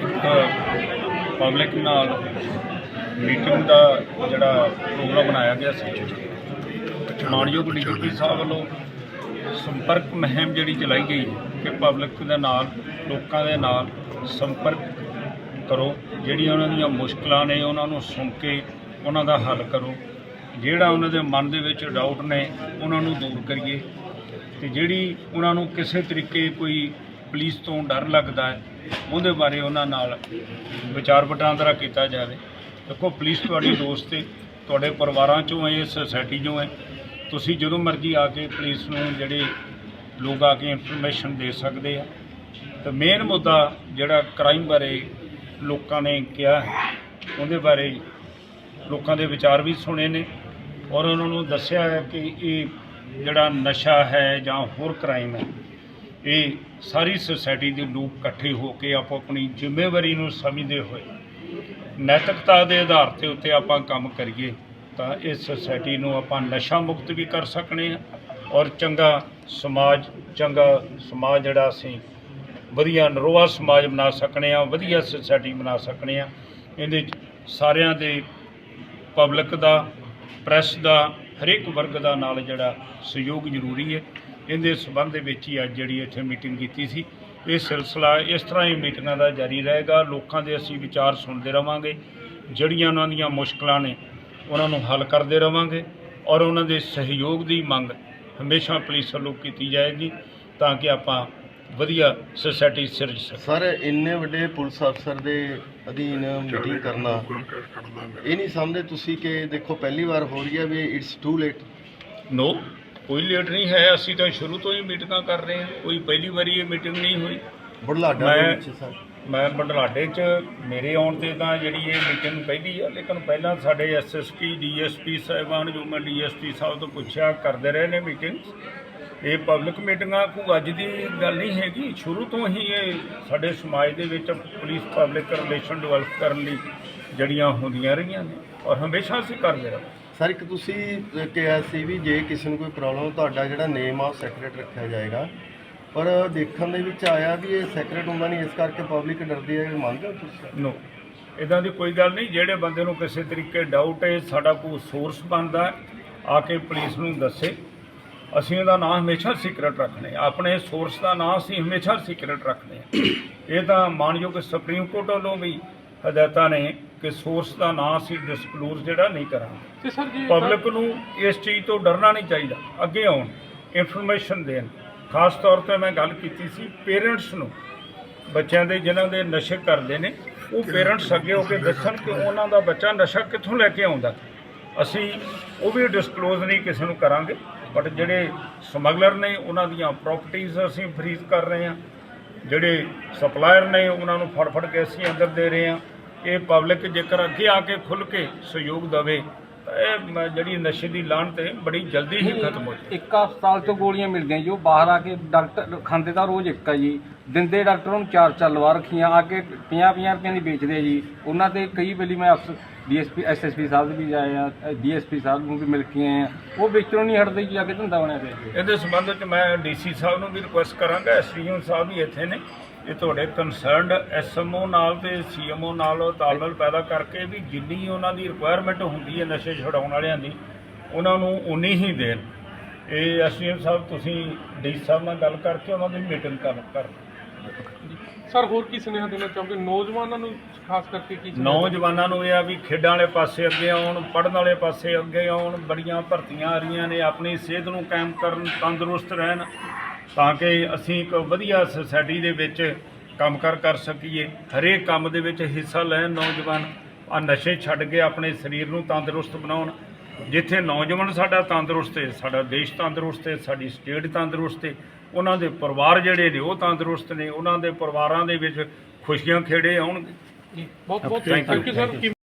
ਇੱਕ ਪਬਲਿਕ ਨਾਲ ਮੀਟਿੰਗ ਦਾ ਜਿਹੜਾ ਪ੍ਰੋਗਰਾਮ ਬਣਾਇਆ ਗਿਆ ਸੀ। ਮਾਨਯੋਗ ਡੀਜੀਪੀ ਸਾਹਿਬ ਵੱਲੋਂ ਸੰਪਰਕ ਮੁਹਿੰਮ ਜਿਹੜੀ ਚਲਾਈ ਗਈ ਕਿ ਪਬਲਿਕ ਦੇ ਨਾਲ, ਲੋਕਾਂ ਦੇ ਨਾਲ ਸੰਪਰਕ ਕਰੋ। ਜਿਹੜੀਆਂ ਉਹਨਾਂ ਦੀਆਂ ਮੁਸ਼ਕਲਾਂ ਨੇ, ਉਹਨਾਂ ਨੂੰ ਸੁਣ ਕੇ ਉਹਨਾਂ ਦਾ ਹੱਲ ਕਰੋ। ਜਿਹੜਾ ਉਹਨਾਂ ਦੇ ਮਨ ਦੇ ਵਿੱਚ ਡਾਊਟ ਨੇ, ਉਹਨਾਂ ਨੂੰ ਦੂਰ ਕਰੀਏ। ਤੇ ਜਿਹੜੀ ਉਹਨਾਂ ਨੂੰ ਕਿਸੇ ਤਰੀਕੇ ਕੋਈ ਪੁਲਿਸ ਤੋਂ ਡਰ ਲੱਗਦਾ ਹੈ ਉਹਦੇ ਬਾਰੇ ਉਹਨਾਂ ਨਾਲ ਵਿਚਾਰ ਵਟਾਂਦਰਾ ਕੀਤਾ ਜਾਵੇ। ਦੇਖੋ, ਪੁਲਿਸ ਤੁਹਾਡੀ ਦੋਸਤ ਹੈ ਤੁਹਾਡੇ ਪਰਿਵਾਰਾਂ ਚੋਂ ਹੈ ਸੋਸਾਇਟੀ ਚੋਂ ਹੈ ਤੁਸੀਂ ਜਦੋਂ ਮਰਜ਼ੀ ਆ ਕੇ ਪੁਲਿਸ ਨੂੰ ਜਿਹੜੇ ਲੋਕ ਆ ਕੇ ਇਨਫੋਰਮੇਸ਼ਨ ਦੇ ਸਕਦੇ ਆ। ਤੇ ਮੇਨ ਮੁੱਦਾ ਜਿਹੜਾ ਕ੍ਰਾਈਮ ਬਾਰੇ ਲੋਕਾਂ ਨੇ ਕਿਹਾ ਉਹਦੇ ਬਾਰੇ ਲੋਕਾਂ ਦੇ ਵਿਚਾਰ ਵੀ ਸੁਣੇ ਨੇ। ਔਰ ਉਹਨਾਂ ਨੂੰ ਦੱਸਿਆ ਹੈ ਕਿ ਇਹ ਜਿਹੜਾ ਨਸ਼ਾ ਹੈ ਜਾਂ ਹੋਰ ਕ੍ਰਾਈਮ ਹੈ ਇਹ ਸਾਰੀ ਸੋਸਾਇਟੀ ਦੇ ਲੋਕ ਇਕੱਠੇ ਹੋ ਕੇ ਆਪੋ ਆਪਣੀ ਜ਼ਿੰਮੇਵਾਰੀ ਨੂੰ ਸਮਝਦੇ ਹੋਏ ਨੈਤਿਕਤਾ ਦੇ ਆਧਾਰ ਤੇ ਉੱਤੇ ਆਪਾਂ ਕੰਮ ਕਰੀਏ, ਤਾਂ ਇਸ ਸੋਸਾਇਟੀ ਨੂੰ ਆਪਾਂ ਨਸ਼ਾ ਮੁਕਤ ਵੀ ਕਰ ਸਕਨੇ ਆ ਔਰ ਚੰਗਾ ਸਮਾਜ ਚੰਗਾ ਸਮਾਜ ਜਿਹੜਾ ਅਸੀਂ ਵਧੀਆ ਨਰੋਆ ਸਮਾਜ ਬਣਾ ਸਕਨੇ ਆ, ਵਧੀਆ ਸੋਸਾਇਟੀ ਬਣਾ ਸਕਨੇ ਆ। ਇਹਦੇ 'ਚ ਸਾਰਿਆਂ ਦੇ ਪਬਲਿਕ ਦਾ ਪ੍ਰੈਸ ਦਾ, ਹਰੇਕ ਵਰਗ ਦਾ ਨਾਲ ਜਿਹੜਾ ਸਹਿਯੋਗ ਜ਼ਰੂਰੀ ਹੈ। ਇਹਦੇ ਸਬੰਧ ਦੇ ਵਿੱਚ ਹੀ ਅੱਜ ਜਿਹੜੀ ਇੱਥੇ ਮੀਟਿੰਗ ਕੀਤੀ ਸੀ। ਇਹ ਸਿਲਸਿਲਾ ਇਸ ਤਰ੍ਹਾਂ ਹੀ ਮੀਟਿੰਗਾਂ ਦਾ ਜਾਰੀ ਰਹੇਗਾ। ਲੋਕਾਂ ਦੇ ਅਸੀਂ ਵਿਚਾਰ ਸੁਣਦੇ ਰਵਾਂਗੇ। ਜਿਹੜੀਆਂ ਉਹਨਾਂ ਦੀਆਂ ਮੁਸ਼ਕਲਾਂ ਨੇ ਉਹਨਾਂ ਨੂੰ ਹੱਲ ਕਰਦੇ ਰਵਾਂਗੇ ਔਰ ਉਹਨਾਂ ਦੇ ਸਹਿਯੋਗ ਦੀ ਮੰਗ ਹਮੇਸ਼ਾ ਪੁਲਿਸ ਵੱਲੋਂ ਕੀਤੀ ਜਾਏਗੀ ਤਾਂ ਕਿ ਆਪਾਂ ਵਧੀਆ ਸੋਸਾਇਟੀ ਸਿਰਜ ਸਕੀਏ। ਸਰ ਇੰਨੇ ਵੱਡੇ ਪੁਲਿਸ ਅਫਸਰ ਦੇ ਅਧੀਨ ਮੀਟਿੰਗ ਕਰਨਾ ਇਹ ਨਹੀਂ ਸਮਝਦੇ ਤੁਸੀਂ ਕਿ ਦੇਖੋ ਪਹਿਲੀ ਵਾਰ ਹੋ ਰਹੀ ਹੈ ਵੀ ਇਟਸ ਟੂ ਲੇਟ ਨੋ ਕੋਈ ਲੇਟ ਨਹੀਂ ਹੈ ਅਸੀਂ ਤਾਂ ਸ਼ੁਰੂ ਤੋਂ ਹੀ ਮੀਟਿੰਗਾਂ ਕਰ ਰਹੇ ਹਾਂ। ਕੋਈ ਪਹਿਲੀ ਵਾਰੀ ਇਹ ਮੀਟਿੰਗ ਨਹੀਂ ਹੋਈ। ਬੁਢਲਾਡਾ ਦੇ ਮੈਂ- ਵਿੱਚ ਸਰ। ਮੈਂ ਬਡਲਾਡੇ 'ਚ ਮੇਰੇ ਆਉਣ ਤੇ ਤਾਂ ਜਿਹੜੀ ਇਹ ਮੀਟਿੰਗ ਪਹਿਲੀ ਆ ਲੇਕਿਨ ਪਹਿਲਾਂ ਸਾਡੇ ਐਸਐਸਪੀ ਡੀਐਸਪੀ ਸਾਹਿਬਾਨ ਜੋ ਮੈਂ ਡੀਐਸਪੀ ਸਾਹਿਬ ਤੋਂ ਪੁੱਛਿਆ ਕਰਦੇ ਰਹੇ ਨੇ ਮੀਟਿੰਗਸ। ਇਹ ਪਬਲਿਕ ਮੀਟਿੰਗਾਂ ਕੋਈ ਅੱਜ ਦੀ ਗੱਲ ਨਹੀਂ ਹੈਗੀ। ਸ਼ੁਰੂ ਤੋਂ ਹੀ ਇਹ ਸਾਡੇ ਸਮਾਜ ਦੇ ਵਿੱਚ ਪੁਲਿਸ ਪਬਲਿਕ ਰਿਲੇਸ਼ਨ ਡਿਵੈਲਪ ਕਰਨ ਲਈ ਜੜੀਆਂ ਹੁੰਦੀਆਂ ਰਹੀਆਂ ਨੇ ਔਰ ਹਮੇਸ਼ਾ ਅਸੀਂ ਕਰਦੇ ਰਹੇ। ਸਰ, ਇੱਕ ਤੁਸੀਂ ਕਿਹਾ ਸੀ ਵੀ ਜੇ ਕਿਸੇ ਨੂੰ ਕੋਈ ਪ੍ਰੋਬਲਮ ਤੁਹਾਡਾ ਜਿਹੜਾ ਨੇਮ ਆ ਉਹ ਸੈਕਰੇਟ ਰੱਖਿਆ ਜਾਏਗਾ। ਪਰ ਦੇਖਣ ਦੇ ਵਿੱਚ ਆਇਆ ਵੀ ਇਹ ਸੈਕਰੇਟ ਹੁੰਦਾ ਨਹੀਂ, ਇਸ ਕਰਕੇ ਪਬਲਿਕ ਡਰਦੀ ਹੈ ਮੰਨਦੇ ਹੋ ਤੁਸੀਂ? ਨੋ ਇਦਾਂ ਦੀ ਕੋਈ ਗੱਲ ਨਹੀਂ, ਜਿਹੜੇ ਬੰਦੇ ਨੂੰ ਕਿਸੇ ਤਰੀਕੇ ਡਾਊਟ ਹੈ, ਸਾਡਾ ਕੋਈ ਸੋਰਸ ਬਣਦਾ ਆ ਕੇ ਪੁਲਿਸ ਨੂੰ ਦੱਸੇ। ਅਸੀਂ ਉਹਦਾ ਨਾਮ ਹਮੇਸ਼ਾ ਸੀਕ੍ਰੇਟ ਰੱਖਣੇ ਆਪਣੇ ਸੋਰਸ ਦਾ ਨਾਮ ਅਸੀਂ ਹਮੇਸ਼ਾ ਸੀਕ੍ਰੇਟ ਰੱਖਦੇ ਹਾਂ। ਇਹ ਤਾਂ ਮਾਨਯੋਗ ਸੁਪਰੀਮ ਕੋਰਟ ਵੱਲੋਂ ਵੀ ਹਦਾਇਤਾਂ ਨੇ ਕਿ ਸੋਰਸ ਦਾ ਨਾਮ ਅਸੀਂ ਡਿਸਕਲੋਜ਼ ਜਿਹੜਾ ਨਹੀਂ ਕਰਾਂਗੇ। ਤੇ ਸਰ ਜੀ ਪਬਲਿਕ ਨੂੰ ਇਸ ਚੀਜ਼ ਤੋਂ ਡਰਨਾ ਨਹੀਂ ਚਾਹੀਦਾ। ਅੱਗੇ ਆਉਣ ਇਨਫੋਰਮੇਸ਼ਨ ਦੇਣ। ਖਾਸ ਤੌਰ ਤੇ ਮੈਂ ਗੱਲ ਕੀਤੀ ਸੀ ਪੇਰੈਂਟਸ ਨੂੰ। ਬੱਚਿਆਂ ਦੇ ਜਿਨ੍ਹਾਂ ਦੇ ਨਸ਼ੇ ਕਰਦੇ ਨੇ ਉਹ ਪੇਰੈਂਟਸ ਅੱਗੇ ਹੋ ਕੇ ਦੱਸਣ ਕਿ ਉਹਨਾਂ ਦਾ ਬੱਚਾ ਨਸ਼ਾ ਕਿੱਥੋਂ ਲੈ ਕੇ ਆਉਂਦਾ। ਅਸੀਂ ਉਹ ਵੀ ਡਿਸਕਲੋਜ਼ ਨਹੀਂ ਕਿਸੇ ਨੂੰ ਕਰਾਂਗੇ ਬਟ ਜਿਹੜੇ ਸਮਗਲਰ ਨੇ ਉਹਨਾਂ ਦੀਆਂ ਪ੍ਰਾਪਰਟੀਆਂ ਅਸੀਂ ਫਰੀਜ਼ ਕਰ ਰਹੇ ਹਾਂ। ਜਿਹੜੇ ਸਪਲਾਇਰ ਨੇ ਉਹਨਾਂ ਨੂੰ ਫੜ ਫੜ ਕੇ ਅਸੀਂ ਅੰਦਰ ਦੇ ਰਹੇ ਹਾਂ। ਇਹ ਪਬਲਿਕ ਜੇਕਰ ਅੱਗੇ ਆ ਕੇ ਖੁੱਲ ਕੇ ਸਹਿਯੋਗ ਦੇਵੇ ਤਾਂ ਇਹ ਜਿਹੜੀ ਨਸ਼ੇ ਦੀ ਲਾਹਨਤ ਹੈ ਬੜੀ ਜਲਦੀ ਹੀ ਖਤਮ ਹੋ ਜਾਏ ਇੱਕ ਹਸਪਤਾਲ ਤੋਂ ਗੋਲੀਆਂ ਮਿਲਦੀਆਂ ਜੀ ਬਾਹਰ ਆ ਕੇ ਡਾਕਟਰ ਖਾਂਦੇ ਤਾਂ ਰੋਜ਼ ਇੱਕ ਆ ਜੀ। ਦਿੰਦੇ ਡਾਕਟਰ ਨੂੰ ਚਾਰ ਚਾਰ ਲਵਾ ਰੱਖੀਆਂ ਆ ਕੇ 50 50 ਰੁਪਏ ਦੀ ਵੇਚਦੇ ਆ ਜੀ। ਉਹਨਾਂ ਤੇ ਕਈ ਵੇਲੇ ਮੈਂ ਡੀਐਸਪੀ ਐਸਐਸਪੀ ਸਾਹਿਬ ਦੇ ਵੀ ਜਾਏ ਆ ਡੀਐਸਪੀ ਸਾਹਿਬ ਨੂੰ ਵੀ ਮਿਲ ਕੇ ਆਏ ਆ। ਉਹ ਵੇਚਣੋਂ ਨਹੀਂ ਹਟਦੇ ਜੀ ਆ ਕੇ ਧੰਦਾ ਬਣਿਆ ਪਿਆ ਜੀ। ਇਹਦੇ ਸੰਬੰਧ ਵਿੱਚ ਮੈਂ ਡੀਸੀ ਸਾਹਿਬ ਨੂੰ ਵੀ ਰਿਕੁਐਸਟ ਕਰਾਂਗਾ ਐਸਡੀਐਮ ਸਾਹਿਬ ਵੀ ਇੱਥੇ ਨੇ। ਇਹ ਤੁਹਾਡੇ ਕੰਸਰਨਡ ਐਸਐਮਓ ਨਾਲ ਤੇ ਸੀਐਮਓ ਨਾਲ ਤਾਲਮੇਲ ਪੈਦਾ ਕਰਕੇ ਵੀ ਜਿੰਨੀ ਉਹਨਾਂ ਦੀ ਰਿਕੁਆਇਰਮੈਂਟ ਹੁੰਦੀ ਹੈ ਨਸ਼ੇ ਛਡਾਉਣ ਵਾਲਿਆਂ ਦੀ ਉਹਨਾਂ ਨੂੰ ਉਨੀ ਹੀ ਦੇਣ। ਇਹ ਐਸਡੀਐਮ ਸਾਹਿਬ ਤੁਸੀਂ ਡੀ ਸਾਹਿਬ ਨਾਲ ਗੱਲ ਕਰਕੇ ਉਹਨਾਂ ਦੀ ਮੀਟਿੰਗ ਕਰ ਕਰ ਸਰ ਹੋਰ ਕੀ ਸੁਨੇਹਾ ਦੇਣਾ ਚਾਹੋਗੇ? ਨੌਜਵਾਨਾਂ ਨੂੰ ਖਾਸ ਕਰਕੇ ਕੀ ਨੌਜਵਾਨਾਂ ਨੂੰ ਇਹ ਆ ਵੀ ਖੇਡਾਂ ਵਾਲੇ ਪਾਸੇ ਅੱਗੇ ਆਉਣ ਪੜ੍ਹਨ ਵਾਲੇ ਪਾਸੇ ਅੱਗੇ ਆਉਣ ਬੜੀਆਂ ਭਰਤੀਆਂ ਆ ਰਹੀਆਂ ਨੇ ਆਪਣੀ ਸਿਹਤ ਨੂੰ ਕਾਇਮ ਕਰਨ ਤੰਦਰੁਸਤ ਰਹਿਣ। ਤਾਂ ਕਿ ਅਸੀਂ ਇੱਕ ਵਧੀਆ ਸੁਸਾਇਟੀ ਦੇ ਵਿੱਚ ਕੰਮਕਾਰ ਕਰ ਸਕੀਏ। ਹਰੇਕ ਕੰਮ ਦੇ ਵਿੱਚ ਹਿੱਸਾ ਲੈਣ ਨੌਜਵਾਨ ਆ ਨਸ਼ੇ ਛੱਡ ਕੇ ਆਪਣੇ ਸਰੀਰ ਨੂੰ ਤੰਦਰੁਸਤ ਬਣਾਉਣ। ਜਿੱਥੇ ਨੌਜਵਾਨ ਸਾਡਾ ਤੰਦਰੁਸਤ ਹੈ ਸਾਡਾ ਦੇਸ਼ ਤੰਦਰੁਸਤ ਹੈ ਸਾਡੀ ਸਟੇਟ ਤੰਦਰੁਸਤ ਹੈ ਉਹਨਾਂ ਦੇ ਪਰਿਵਾਰ ਜਿਹੜੇ ਨੇ ਉਹ ਤੰਦਰੁਸਤ ਨੇ ਉਹਨਾਂ ਦੇ ਪਰਿਵਾਰਾਂ ਦੇ ਵਿੱਚ ਖੁਸ਼ੀਆਂ ਖੇੜੇ ਆਉਣਗੇ। ਬਹੁਤ ਬਹੁਤ. Thank you sir